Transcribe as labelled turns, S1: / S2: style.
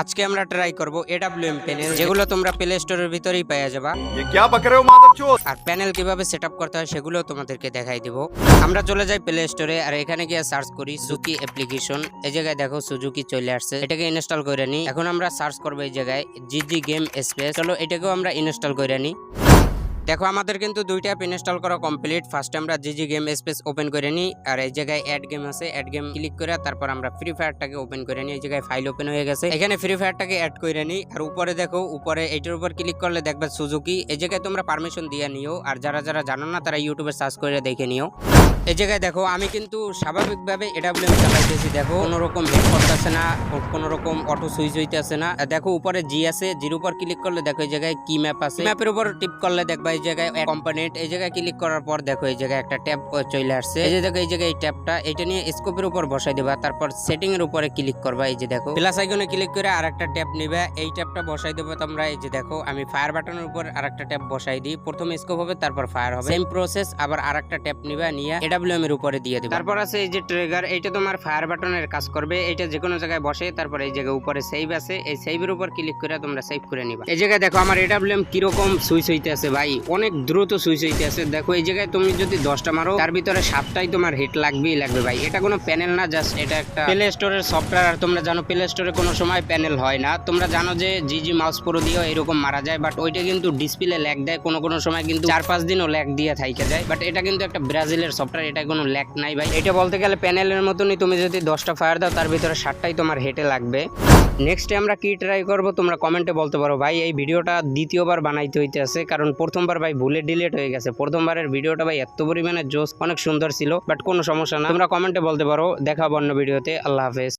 S1: আজকে আমরা ট্রাই করব এডব্লিউএম প্যানেল যেগুলো তোমরা প্লে স্টোরের ভিতরেই পাওয়া যাবা। আর প্যানেল কীভাবে সেট করতে হয় সেগুলো তোমাদেরকে দেখাই দিব। আমরা চলে যাই প্লে স্টোরে আর এখানে গিয়ে সার্চ করি সুকি অ্যাপ্লিকেশন এই জায়গায় দেখো সুজুকি চলে আসছে। এটাকে ইনস্টল করে নি। এখন আমরা সার্চ করব এই জায়গায় জিজি গেম স্পেস চলো এটাকেও আমরা ইনস্টল করে নি। দেখো, আমাদের কিন্তু দুইটা অ্যাপ ইনস্টল করা কমপ্লিট ফার্স্ট আমরা জিজি গেম স্পেস ওপেন করে নিই, আর এই জায়গায় অ্যাড গেম আছে। অ্যাড গেম ক্লিক করে তারপর আমরা ফ্রি ফায়ারটাকে ওপেন করে নিই। এই জায়গায় ফাইল ওপেন হয়ে গেছে। এখানে ফ্রি ফায়ারটাকে অ্যাড করে নিই, আর উপরে দেখো, উপরে এইটার উপর ক্লিক করলে দেখবে সুজুকি এই জায়গায় তোমরা পারমিশন দিয়ে নিও, আর যারা যারা জানো না, তারা ইউটিউবে সার্চ করে দেখে নিও। এই জায়গায় দেখো, আমি কিন্তু স্বাভাবিকভাবে এডাব্লিউএম চালাইতেছি, দেখো। কোনো রকম হেড করতেছে না কোনো রকম অটো সুইচ হইতেছে না। দেখো, উপরে জি আছে জির উপর ক্লিক করলে দেখো এই জায়গায় কি ম্যাপ আছে। ম্যাপের উপর টিপ করলে দেখবা এই জায়গায় কম্পোনেন্ট এই জায়গায় ক্লিক করার পর দেখো এই জায়গায় একটা ট্যাব চলে আসছে। এই যে দেখো, এই জায়গায় এই ট্যাবটা, এটা নিয়ে স্কোপের উপর বসাই দিবা, তারপর সেটিং এর উপরে ক্লিক করবা, এই যে দেখো। প্লাস আইকনে ক্লিক করে আরেকটা ট্যাব নিবে, এই ট্যাবটা বসাই দেবো তোমরা, এই যে দেখো, আমি ফায়ার বাটনের উপর আরেকটা ট্যাব বসাই দিই। প্রথমে স্কোপ হবে, তারপর ফায়ার হবে। সেম প্রসেস আবার আর একটা ট্যাব নিবে, নিয়ে এডাব্লিউএম এর উপরে দিয়ে দিবে। তারপর আছে এই যে ট্রিগার এটা তোমার ফায়ার বাটনের কাজ করবে। এটা যে কোনো জায়গায় বসে, তারপর এই জায়গায় উপরে সেভ আছে। এই সেভের উপর ক্লিক করে তোমরা সেভ করে নিবা। এই জায়গায় দেখো আমার এডাব্লিউএম কীরকম সুইচ হইতে আছে ভাই। অনেক দ্রুত সুইচ হইতে আছে। দেখো এই জায়গায় তুমি যদি দশটা মারো, তার ভিতরে সাতটাই তোমার হিট লাগবেই লাগবে ভাই। এটা কোনো প্যানেল না জাস্ট এটা একটা প্লে স্টোরের সফটওয়্যার আর তোমরা জানো প্লে স্টোরে কোনো সময় প্যানেল হয় না। তোমরা জানো যে জিজি মাউস প্রো দিয়েও এরকম মারা যায় বাট ওইটা কিন্তু ডিসপ্লে ল্যাগ দেয়। কোনো কোনো সময় কিন্তু চার পাঁচ দিনও ল্যাগ দিয়ে থাইকে যায়। বাট এটা কিন্তু একটা ব্রাজিলের সফটওয়্যার এটা কোনো ল্যাক নাই ভাই। এটা বলতে গেলে প্যানেলের মতনই তুমি যদি দশটা ফায়ার দাও, তার ভিতরে সাতটাই তোমার হেঁটে লাগবে। নেক্সটে আমরা কি ট্রাই করব, তোমরা কমেন্টে বলতে পারো। ভাই, এই ভিডিওটা দ্বিতীয়বার বানাইতে হইতে আছে কারণ প্রথমবার ভাই ভুলে ডিলেট হয়ে গেছে। প্রথমবারের ভিডিওটা ভাই এত পরিমাণে জোস অনেক সুন্দর ছিল বাট কোনো সমস্যা না। তোমরা কমেন্টে বলতে পারো। দেখা অন্য ভিডিওতে। আল্লাহ হাফেজ।